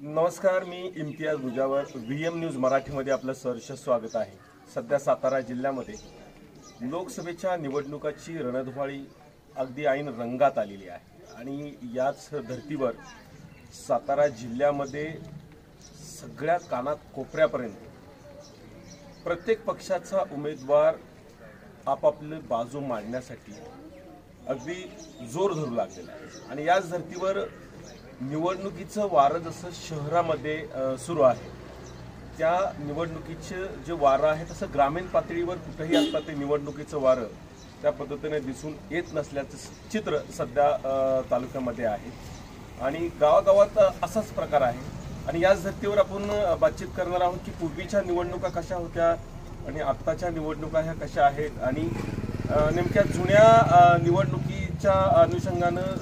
नमस्कार मी Imtiyaz Bhujawar V M news मराठीमध्ये आपलं सहर्ष स्वागत आहे. सध्या सातारा जिल्ह्यामध्ये लोकसभेच्या निवडणुकाची रणधुवाळी अगदी ऐन रंगात आलेली आहे. आणि याच धर्तीवर सातारा जिल्ह्यामध्ये सगळ्या कानात कोपऱ्यापर्यंत प्रत्येक पक्षाचा उमेदवार आपापली बाजू मांडण्यासाठी अगदी जोर धरू लागलेला आहे. आणि याच धर्तीवर निवडणुकीचं वारं जसं शहरामध्ये सुरू आहे त्या निवडणुकीचं जे वारं आहे तसं ग्रामीण पातळीवर कुठेही आता ते निवडणुकीचं वारं त्या पद्धतीने दिसून येत नसल्याचं चित्र सध्या तालुक्यामध्ये आहे. आणि गावागावात असाच प्रकार आहे. आणि याच धर्तीवर आपण बातचीत करणार आहोत की पूर्वीच्या निवडणुका कशा होत्या आणि आत्ताच्या निवडणुका ह्या कशा आहेत आणि नेमक्या जुन्या निवडणुकीच्या अनुषंगानं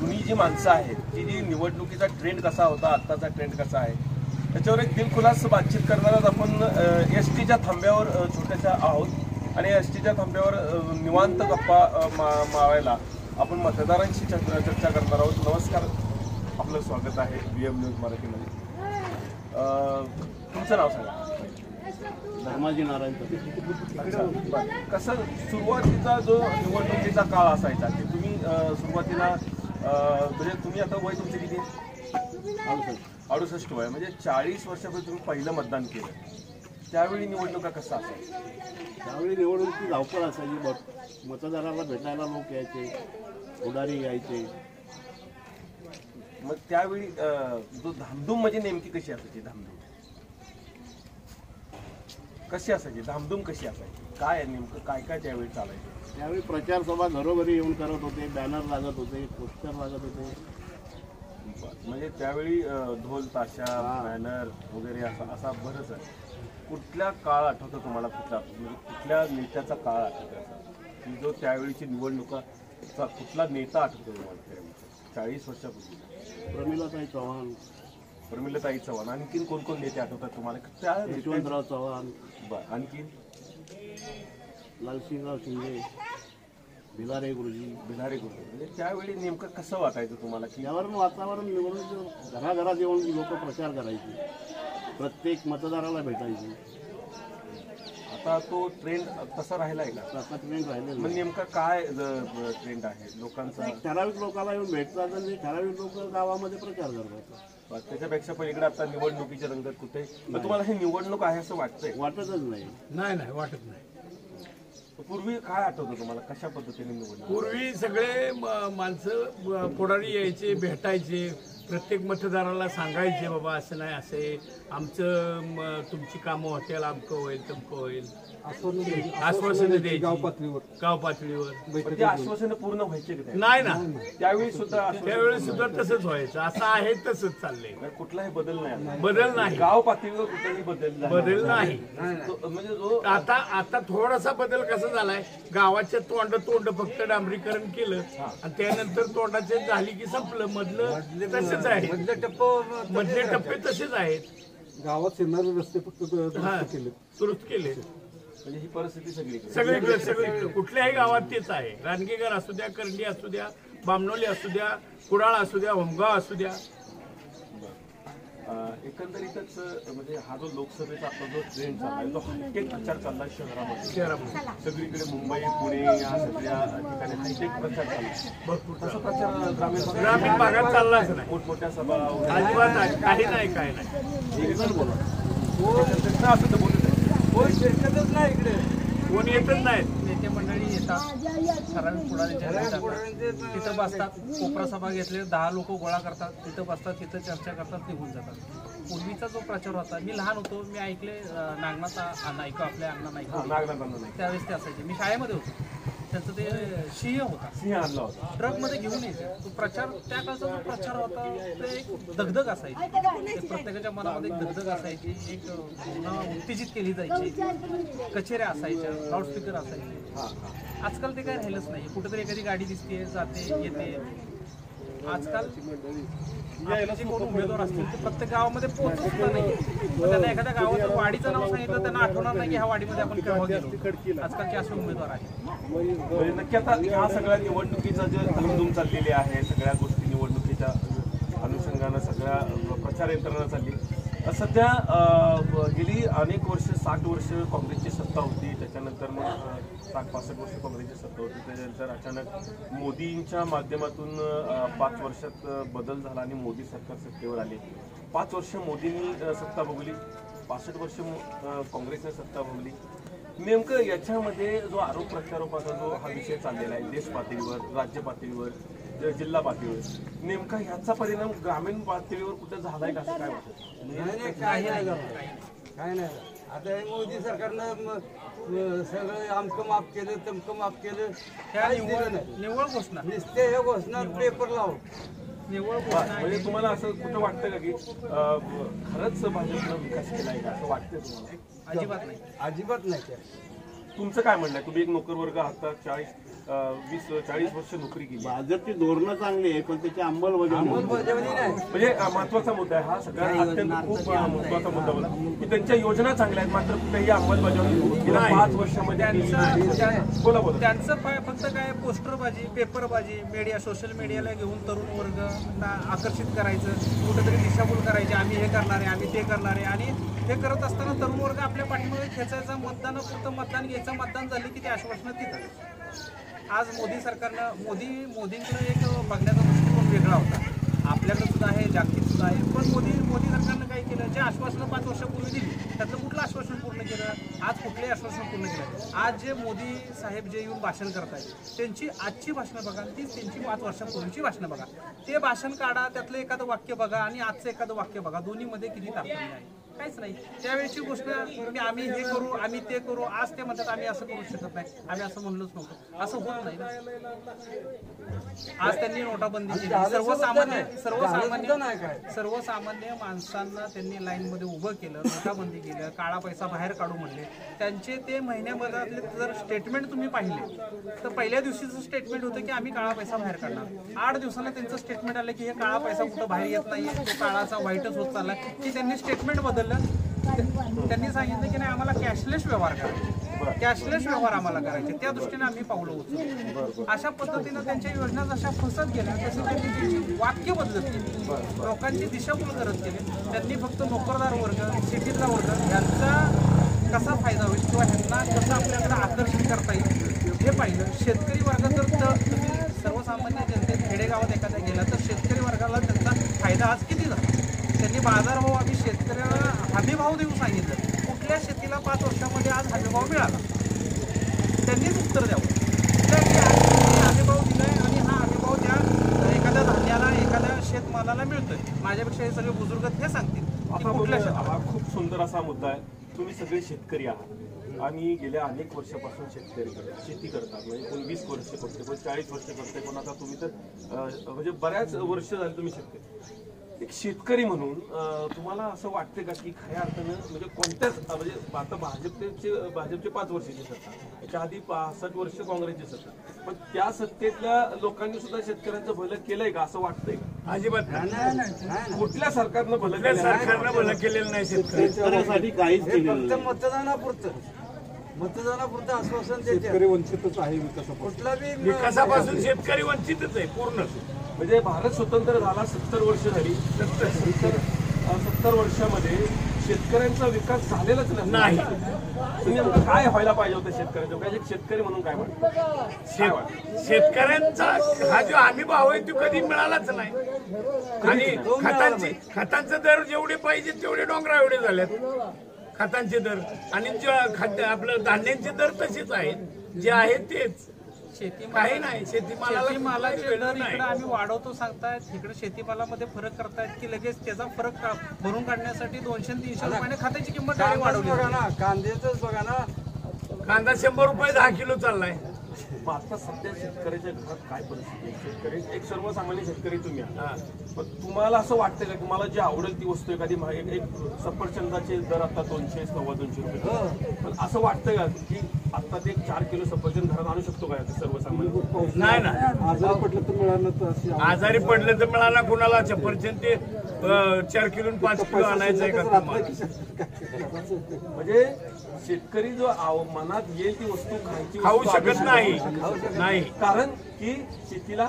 जुनी जी माणसं आहेत ती जी निवडणुकीचा ट्रेंड कसा होता आत्ताचा ट्रेंड कसा आहे त्याच्यावर एक दिलखुलास बातचीत करणार आहोत आपण एस टीच्या थांब्यावर छोट्याशा आहोत. आणि एस टीच्या थांब्यावर निवांत गप्पा मा- मारायला आपण मतदारांशी चर्चा चर्चा करणार आहोत. नमस्कार. आपलं स्वागत आहे बी एम न्यूज मराठीमध्ये. तुमचं नाव सांगा. धर्माजी नारायण. कसं सुरुवातीचा जो निवडणुकीचा काळ असायचा की तुम्ही सुरुवातीला म्हणजे तुम्ही आता वय तुमचे किती? अडुसष्ट वय म्हणजे चाळीस वर्षापूर्वी तुम्ही पहिलं मतदान केलं. त्यावेळी निवडणुका कसा असायचा त्यावेळी निवडणुकीची धावपळ असायची बघ मतदाराला भेटायला लोक यायचे पुढारी यायचे. मग त्यावेळी जो धामधूम म्हणजे नेमकी कशी असायची धामधूम? कशी असायची? धामधूम कशी असायची? काय नेमकं? काय काय त्यावेळी चालायचं? त्यावेळी प्रचार सभा घरोघरी येऊन करत होते बॅनर लागत होते पोस्टर लागत होते. म्हणजे त्यावेळी अ, ढोल ताशा हा. बॅनर वगैरे असा असा बरंच आहे. कुठल्या काळ आठवतो तुम्हाला? कुठला म्हणजे कुठल्या नेत्याचा काळ आठवतो असा? की जो त्यावेळीची निवडणुका कुठला नेता आठवतो तुम्हाला त्यावेळी? चाळीस वर्षापूर्वी. प्रमिलाताई चव्हाण. प्रमिलताई चव्हाण आणखीन कोण कोण नेते आठवतात तुम्हाला? त्या यशवंतराव चव्हाण. बरं आणखीन? लालसिंगराव शिंदे भिलारे गुरुजी. बिहारी गुरु म्हणजे त्यावेळी नेमकं कसं वाटायचं तुम्हाला की यावरून वातावरण निवडणूक घराघरात येऊन लोक प्रचार करायचे प्रत्येक मतदाराला भेटायचे. आता तो ट्रेंड तसा राहिला आहे का? आता ट्रेंड राहिलेला मग नाही. नेमका काय ट्रेंड आहे? लोकांचा एक ठराविक लोकांना येऊन भेटतात आणि ठराविक लोक गावामध्ये प्रचार करतात. त्याच्यापेक्षा पलीकडे आता निवडणुकीच्या रंगात कुठे? मग तुम्हाला हे निवडणूक आहे असं वाटतंय? वाटतच नाही. नाही नाही वाटत नाही. पूर्वी काय आठवतं तुम्हाला? कशा पद्धतीने निवडणूक पूर्वी सगळे म- माणसं पुढारी यायचे भेटायचे. प्रत्येक मतदाराला सांगायचे बाबा असं नाही असे आमचं म- तुमची कामं होतील आमकं होईल तमकं होईल. आश्वासन द्यायची. गाव पातळीवर गाव पातळीवर पण ते आश्वासन पूर्ण व्हायचे का त्यावेळी? नाही ना. त्यावेळी सुद्धा आश्वासन त्यावेळेस सुद्धा तसंच व्हायचं. असं आहे तसंच चाललंय. म्हणजे कुठलाही बदल नाही आला. बदल नाही. गाव पातळीवर कुठलाही बदल झाला बदल नाही. तो- म्हणजे जो आता आता थोडासा बदल कसा झालाय? गावाच्या तोंड तोंड फक्त डांबरीकरण केलं. आणि त्यानंतर तोंडाचे झाली की संपलं. मधलं तसेच आहे. मधले टप्पे तसेच आहेत. गावात फिरणारे रस्ते फक्त दुरुस्त हा केले दुरुस्त केले म्हणजे ही परिस्थिती सगळी सगळीकडे सगळीकडे. कुठल्याही गावात तेच आहे. रानगेकर असू द्या करंडी असू द्या बामणोली असू द्या कुडाळ असू द्या होमगाव असू द्या. एकंदरीतच म्हणजे हा जो लोकसभेचा आपला जो ट्रेंड चाललाय तो हायटेक प्रचार चाललाय शहरामध्ये. शहरामध्ये. सगळीकडे मुंबई पुणे या सगळ्या ठिकाणी हायटेक प्रचार चाललाय भरपूर तसा प्रचार ग्रामीण भागात- ग्रामीण भागात चाललाच नाही मोठमोठ्या सभा वगैरे. अजिबात नाही. काही नाही काही नाही. एकजण बोला. नाही, असं तर बोलत आहे. कोण? येतच नाहीत नेते मंडळी येतात ठराविक पुढारी जातात. तिथं बसतात. कोपरा सभा घेतले. दहा लोक गोळा करतात. तिथं बसतात. तिथं चर्चा करतात. निघून जातात. पूर्वीचा जो प्रचार होता मी लहान होतो मी ऐकले नागनाथ नायको आपल्या अण्णा नायको. त्यावेळेस ते असायचे. मी शाळेमध्ये होतो. त्यांचं ते सिंह होता. सिंह आणला होता. ट्रकमध्ये घेऊन यायचे. तो प्रचार त्या काळचा जो प्रचार होता ते एक दगदग असायची. ते प्रत्येकाच्या मनामध्ये एक दगदग असायची. एक उत्तेजित केली जायची. कचेऱ्या असायच्या लाऊडस्पीकर असायचे. आजकाल ते काय राहिलंच नाही. कुठेतरी एखादी गाडी दिसते जाते येते. आजकाल आपले जे कोण उमेदवार असतील ते प्रत्येक गावामध्ये पोहोचत सुद्धा नाही. त्यांना एखाद्या गावाचं वाडीचं नाव सांगितलं त्यांना आठवणार नाही की ह्या वाडीमध्ये आपण केव्हा गेलो. आजकालचे असे उमेदवार आहेत. म्हणजे नक्की आता ह्या सगळ्या निवडणुकीचा जे धूमधूम चाललेली आहे सगळ्या गोष्टी निवडणुकीच्या अनुषंगानं सगळ्या प्रचार यंत्रणा चालली. सध्या गेली अनेक वर्ष साठ वर्ष काँग्रेसची सत्ता होती. त्याच्यानंतर मग सात साठ पासष्ट वर्ष काँग्रेसची सत्ता होती. त्याच्यानंतर अचानक मोदींच्या माध्यमातून पाच वर्षात बदल झाला आणि मोदी सरकार सत्तेवर आले. पाच वर्ष मोदींनी सत्ता भोगली. पासष्ट वर्ष काँग्रेसने सत्ता भोगली. नेमकं याच्यामध्ये जो आरोप प्रत्यारोपाचा जो हा विषय चाललेला आहे देश पातळीवर राज्य पातळीवर जिल्हा पातळीवर नेमका ह्याचा परिणाम ग्रामीण पातळीवर कुठे झालाय का असं काय वाटत? नाही काय नाही. आता हे मोदी सरकारनं म- सगळं आमकं माफ केलं तमकं माफ केलं काहीच निव्वळ दिलं नाही. निव्वळ घोषणा. नुसते हे घोषणा पेपर लाव निव्वळ घोषणा म्हणजे तुम्हाला असं कुठं वाटतं का की अ, खरंच भाजपनं विकास केलाय का? असं वाटतंय तुम्हाला? अजिबात नाही. अजिबात नाही केलं. तुमचं काय म्हणणं आहे? तुम्ही एक नोकर वर्ग आहात चाळीस वीस चाळीस वर्ष नोकरी केली. भाजपची धोरणं चांगली आहे पण त्याची अंमलबजावणी म्हणजे महत्त्वाचा मुद्दा आहे हा. सगळ्यात अत्यंत खूप महत्त्वाचा मुद्दा होता. की त्यांच्या योजना चांगल्या आहेत मात्र कुठेही अंमलबजावणी गेल्या पाच वर्षामध्ये. त्यांचं बोला बोला. त्यांचं पाय- फक्त काय पोस्टरबाजी पेपरबाजी मीडिया सोशल मीडियाला घेऊन तरुण वर्ग आकर्षित करायचं कुठेतरी दिशाभूल करायची. आम्ही हे करणार आहे आम्ही ते करणार आहे. आणि हे करत असताना तरुण वर्ग आपल्या पाठीमागे खेचायचा मतदानापुरतं मतदान घ्यायचं मतदान झाले की ते आश्वासनं तिथं आज मोदी सरकारनं मोदी मोदींकडे एक बघण्याचा दृष्टिकोन वेगळा होता. आपल्याकडे सुद्धा आहे जागतिक सुद्धा आहे. पण मोदी मोदी सरकारनं काय केलं? जे आश्वासनं पाच वर्षापूर्वी दिली त्यातलं कुठलं आश्वासन पूर्ण केलं? आज कुठलंही आश्वासन पूर्ण केलं आज जे मोदी साहेब जे येऊन भाषण करत आहेत त्यांची आजची भाषणं बघा ती तीच त्यांची पाच वर्षापूर्वीची भाषणं बघा. ते भाषण काढा त्यातलं एखादं वाक्य बघा आणि आजचं एखादं वाक्य बघा. दोन्हीमध्ये किती तारतम्य आहे. काहीच नाही. त्यावेळेची गोष्ट की आम्ही हे करू आम्ही ते करू आज ते म्हणतात आम्ही असं करू शकत नाही. आम्ही असं म्हणलोच नव्हतं. असं होत नाही. आज त्यांनी नोटाबंदी केली. सर्वसामान्य सर्वसामान्य सर्वसामान्य माणसांना त्यांनी लाईन मध्ये उभं केलं नोटाबंदी केलं काळा पैसा बाहेर काढू म्हणले. त्यांचे ते महिन्यामध्ये जर स्टेटमेंट तुम्ही पाहिले तर पहिल्या दिवशीचं स्टेटमेंट होतं की आम्ही काळा पैसा बाहेर काढणार. आठ दिवसाला त्यांचं स्टेटमेंट आलं की हे काळा पैसा कुठं बाहेर येत नाहीये तो काळाचा व्हाईटच होत चालला की त्यांनी स्टेटमेंट बदललं. त्यांनी सांगितलं की नाही आम्हाला कॅशलेस व्यवहार करायचे. कॅशलेस व्यवहार आम्हाला करायचे. त्या दृष्टीने आम्ही पावलं होतो अशा पद्धतीनं त्यांच्या योजना जशा फसत गेल्या तसं त्यांनी त्यांची वाक्य बदलत गेली लोकांची दिशाभूल करत गेले त्यांनी फक्त नोकरदार वर्ग सिटीतला वर्ग यांचा कसा फायदा होईल किंवा ह्यांना कसं आपल्याकडे आकर्षित करता येईल हे पाहिलं. शेतकरी वर्ग जर तुम्ही सर्वसामान्य जनतेत खेडेगावात एखाद्या गेला तर शेतकरी वर्गाला त्यांचा फायदा आज किती झाला? त्यांनी बाजारभाव आम्ही शेतकऱ्याला हमीभाव देऊ सांगितलं. कुठल्या शेतीला पाच वर्षामध्ये आज हमीभाव मिळाला? त्यांनीच उत्तर द्यावं. हमीभाव दिलाय आणि हा हमीभाव त्या एखाद्या धान्याला एखाद्या शेतमालाला मिळतोय. माझ्यापेक्षा हे सगळे बुजुर्ग हे सांगतील कुठल्या हा खूप सुंदर असा मुद्दा आहे. तुम्ही सगळे शेतकरी आहात आणि गेल्या अनेक वर्षापासून शेतकरी करतात शेती करतात. म्हणजे कोण वीस वर्ष करते कोण चाळीस वर्ष करते कोण आता तुम्ही तर म्हणजे बऱ्याच वर्ष झाले तुम्ही शेतकरी. एक शेतकरी म्हणून तुम्हाला असं वाटतं का की खऱ्या अर्थानं म्हणजे कोणत्याच म्हणजे आता भाजपचे भाजपचे पाच वर्षाची सत्ता त्याच्या आधी पासष्ट वर्ष काँग्रेसची सत्ता. पण त्या सत्तेतल्या लोकांनी सुद्धा शेतकऱ्यांचं भलं केलंय का असं वाटतंय का? अजिबात. कुठल्या सरकारनं भलं केलं सरकारनं भलं केलेलं नाही शेतकरी शेतकऱ्यासाठी काहीच फक्त नाही. मतदानापुरतं. मतदानापुरतं आश्वासन शेतकरी वंचितच आहे विकासापासून. कुठला बी विकासापासून शेतकरी वंचितच आहे पूर्ण म्हणजे भारत स्वतंत्र झाला सत्तर वर्ष झाली. सत्तर सत्तर सत्तर वर्षामध्ये शेतकऱ्यांचा विकास झालेलाच नाही. तुम्ही काय व्हायला पाहिजे होतं शेतकऱ्याचं? एक शेतकरी म्हणून काय? शेत- शेतकऱ्यांचा हा जो हमी भाव आहे तो कधी मिळालाच नाही. आणि खतांची खतांचे दर जेवढे पाहिजे तेवढे डोंगरा एवढे झालेत. खतांचे दर. आणि जे खाद्य आपलं धान्यांचे दर तसेच आहेत. जे आहेत तेच. शेती काही नाही शेतीमालाला शेतीमालाचे कुठलाही दर वेळ नाही. इकडे आम्ही वाढवतो सांगतायत इकडे शेतीमालामध्ये फरक करतायत की लगेच त्याचा फरक का- भरून काढण्यासाठी दोनशे आणि तीनशे रुपयाने खात्याची किंमत डायरेक्ट कांदाच वाढवली. बघा ना कांद्याच बघा ना. कांदा शंभर रुपये दहा किलो चाललाय. मग आता सध्या शेतकऱ्याच्या घरात काय परिस्थिती आहे? शेतकरी एक सर्वसामान्य शेतकरी तुम्ही आहात. पण तुम्हाला असं वाटतं का तुम्हाला जी आवडेल ती वस्तू एखादी मा- एक एक सफरचंदाचे दर आता दोनशे सव्वा दोनशे रुपये पण असं वाटतं का की आता ते चार किलो सफरचंद घरात आणू शकतो का सर्वसामान्य? नाही ना आजारी पडलं तर मिळालं तर अशी आजारी पडलं तर मिळाला कुणाला? सफरचंद ते चार किलो आणि पाच किलो आणायचं आहे का तुम्हाला? म्हणजे शेतकरी जो आव- मनात येईल ती वस्तू खायची खाऊ शकत नाही. कारण की शेतीला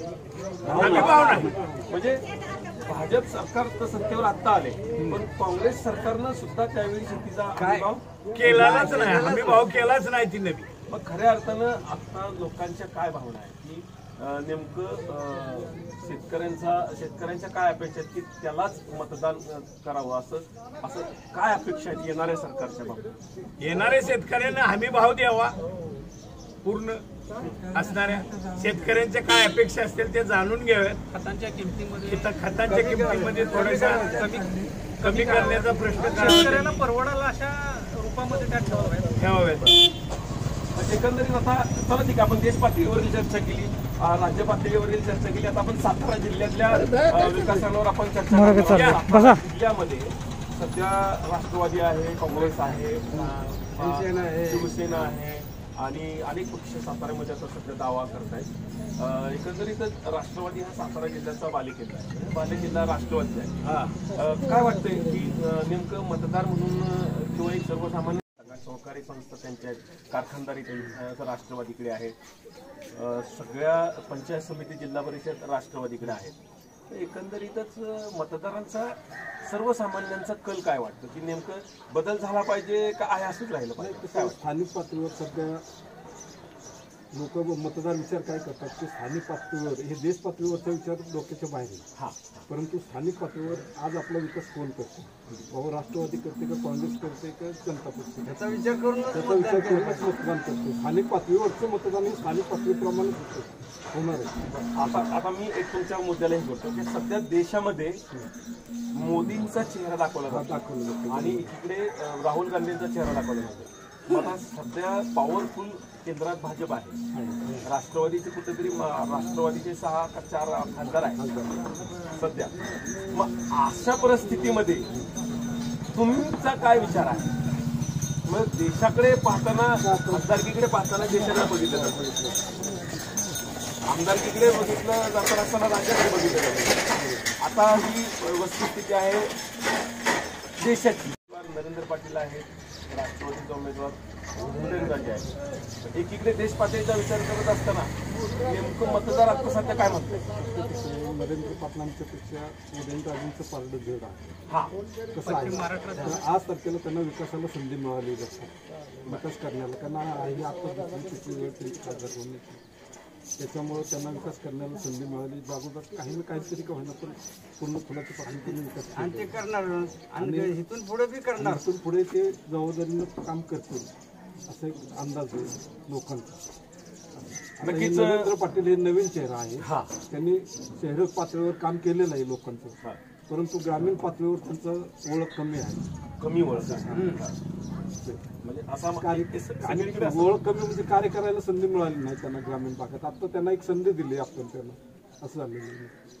हमी भाव नाही. म्हणजे भाजप सरकार तर सत्तेवर आता आले पण काँग्रेस सरकारनं सुद्धा त्यावेळी शेतीचा हमीभाव केलाच नाही. हमी भाव केलाच नाही ती नवी. मग खऱ्या अर्थानं आता लोकांच्या काय भावना आहेत? नेमकं शेतकऱ्यांचा शेतकऱ्यांच्या काय अपेक्षा आहेत की त्यालाच मतदान करावं असं असं काय अपेक्षा आहेत येणाऱ्या सरकारच्या बाबतीत? येणाऱ्या शेतकऱ्यांना हमी भाव द्यावा पूर्ण असणाऱ्या शेतकऱ्यांच्या काय अपेक्षा असतील ते जाणून घ्याव्यात. खतांच्या किमतीमध्ये खतांच्या किमतीमध्ये थोड्याशा कमी कमी करण्याचा प्रश्न शेतकऱ्यांना परवडायला अशा रूपामध्ये त्या ठेवाव्या ठेवाव्यात. म्हणजे एकंदरीत आता चला ठीक आहे आपण देश पातळीवरील चर्चा केली. राज्य पातळीवरील चर्चा केली. आता आपण सातारा जिल्ह्यातल्या विकासावर आपण चर्चा आहोत. जिल्ह्यामध्ये सध्या राष्ट्रवादी आहे काँग्रेस आहे शिवसेना आहे. शिवसेना आहे आणि अनेक पक्ष साताऱ्यामध्ये आता सध्या दावा करतायत. अं, एकंदरीतच राष्ट्रवादी हा सातारा जिल्ह्याचा बालेकिल्ला आहे. म्हणजे बालेकिल्ला राष्ट्रवादी आहे. काय वाटतंय की नेमकं मतदार म्हणून किंवा एक सर्वसामान्य सहकारी संस्था त्यांच्या आहेत कारखानदारी त्यांच्या राष्ट्रवादीकडे आहे. सगळ्या पंचायत समिती जिल्हा परिषद राष्ट्रवादीकडे आहेत. तर एकंदरीतच मतदारांचा सर्वसामान्यांचा कल काय वाटतं? की नेमकं बदल झाला पाहिजे का आहे असंच राहिलं पाहिजे? कसं स्थानिक पातळीवर सध्या लोक मतदार विचार काय करतात? की स्थानिक पातळीवर हे देश पातळीवरचा विचार डोक्याच्या बाहेर आहे हा. परंतु स्थानिक पातळीवर आज आपला विकास कोण करतो? बाबा राष्ट्रवादी करते का काँग्रेस करते का जनता पक्ष त्याचा विचार करून त्याचा विचार करूनच मतदान करतो. स्थानिक पातळीवरचं मतदान हे स्थानिक पातळीप्रमाणेच होतं. होणार आहे आता आता मी एक तुमच्या मुद्द्याला हे करतो की सध्या देशामध्ये मोदींचा चेहरा दाखवला जातो. दाखवलं जातं. आणि इकडे राहुल गांधींचा चेहरा दाखवला जातो. मला आता सध्या पॉवरफुल केंद्रात भाजप आहे. राष्ट्रवादीचे कुठेतरी राष्ट्रवादीचे सहा का चार खासदार आहेत. सध्या. मग अशा परिस्थितीमध्ये तुमचा काय विचार आहे? मग देशाकडे पाहताना खासदारकीकडे पाहताना देशाला बघितलं जातं. आमदारकीकडे बघितलं जाताना असताना राज्याकडे बघितलं जातं. आता ही वस्तुस्थिती आहे देशाची. नरेंद्र पाटील आहेत राष्ट्रवादीचे उमेदवार आहेत एकीकडे देश पातळीचा विचार करत असताना नेमकं मतदार आता सध्या काय म्हणतात नरेंद्र पाटलांच्या पेक्षा उदयनराजेंचं पारडं जड आहे हा कसं आहे आज तारखेला त्यांना विकासाला संधी मिळाली जाते विकास करण्याला. त्यांना आता दुसरी वेळ त्यांची खासदार त्याच्यामुळं त्यांना विकास करण्याला संधी मिळाली. जागोजाग काही ना काहीतरी का होईना पण पूर्ण फुलाची पाकळी त्यांनी विकास केला. आणि ते करणार आणि इथून पुढे बी करणार. इथून पुढे ते जबाबदारीनं काम करतील असा एक अंदाज आहे लोकांचा. आता हे नक्कीच- नरेंद्र पाटील हे नवीन चेहरा आहे. हा. त्यांनी शहर पातळीवर काम केलेलं आहे लोकांचं. परंतु ग्रामीण पातळीवर त्यांचं ओळख कमी आहे. कमी ओळख म्हणजे असा कार्य ओळख कमी म्हणजे कार्य करायला संधी मिळाली नाही त्यांना ग्रामीण भागात. आता त्यांना एक संधी दिली आपण त्यांना. असं झालेलं आहे.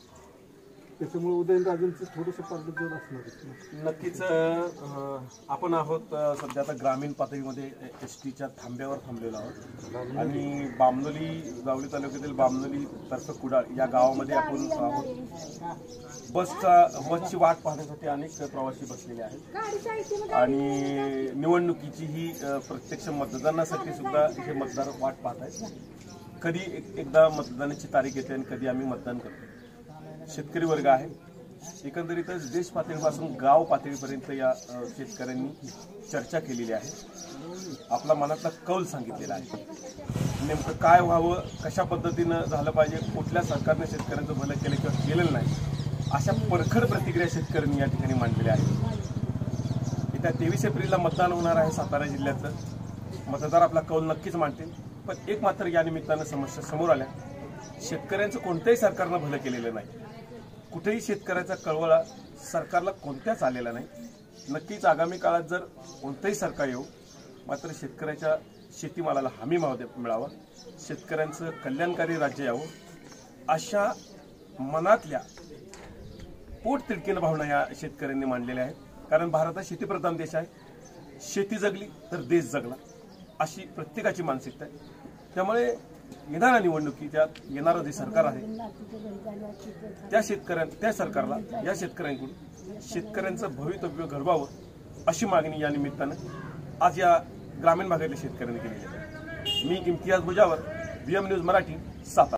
त्याच्यामुळे उदयनराजेंचं थोडंसं पारडं असणार नक्कीच अं, आपण आहोत अं, सध्या आता ग्रामीण पातळीमध्ये एस टीच्या थांब्यावर थांबलेलो आहोत. आणि बामनोली जावली तालुक्यातील बामनोली तर्फ कुडाळ या गावामध्ये आपण आहोत. बसचा बसची वाट पाहण्यासाठी अनेक प्रवासी बसलेले आहेत. आणि निवडणुकीची ही प्रत्यक्ष मतदानासाठी सुद्धा हे मतदार वाट पाहत आहेत. कधी एक- एकदा मतदानाची तारीख येते आणि कधी आम्ही मतदान करतो. शेतकरी वर्ग आहे. एकंदरीतच देश पातळीपासून गाव पातळीपर्यंत या शेतकऱ्यांनी चर्चा केलेली आहे. आपला मनातला कौल सांगितलेला आहे. नेमकं काय व्हावं कशा पद्धतीनं झालं पाहिजे कुठल्या सरकारने शेतकऱ्यांचं भलं केलं किंवा केलेलं नाही अशा परखड प्रतिक्रिया शेतकऱ्यांनी या ठिकाणी मांडलेल्या आहेत. येत्या तेवीस एप्रिलला मतदान होणार आहे सातारा जिल्ह्याचं. मतदार आपला कौल नक्कीच मांडतील पण एक मात्र या निमित्तानं समस्या समोर आल्या. शेतकऱ्यांचं कोणत्याही सरकारनं भलं केलेलं नाही. कुठेही शेतकऱ्याचा कळवळा सरकारला कोणत्याच आलेला नाही. नक्कीच आगामी काळात जर कोणतंही सरकार येऊ मात्र शेतकऱ्याच्या शेतीमालाला हमी भाव मिळावा शेतकऱ्यांचं कल्याणकारी राज्य यावं अशा मनातल्या पोट तिडकीनं भावना या शेतकऱ्यांनी मांडलेल्या आहेत. कारण भारत हा शेतीप्रधान देश आहे. शेती जगली तर देश जगला अशी प्रत्येकाची मानसिकता आहे. त्यामुळे येणाऱ्या निवडणुकीच्या येणारं जे सरकार आहे त्या शेतकऱ्यां त्या सरकारला या शेतकऱ्यांकडून शेतकऱ्यांचं भवितव्य घडवावं अशी मागणी या निमित्तानं आज या ग्रामीण भागातल्या शेतकऱ्यांनी केलेली आहे. मी Imtiyaz Bhujawar V M news Marathi Satara.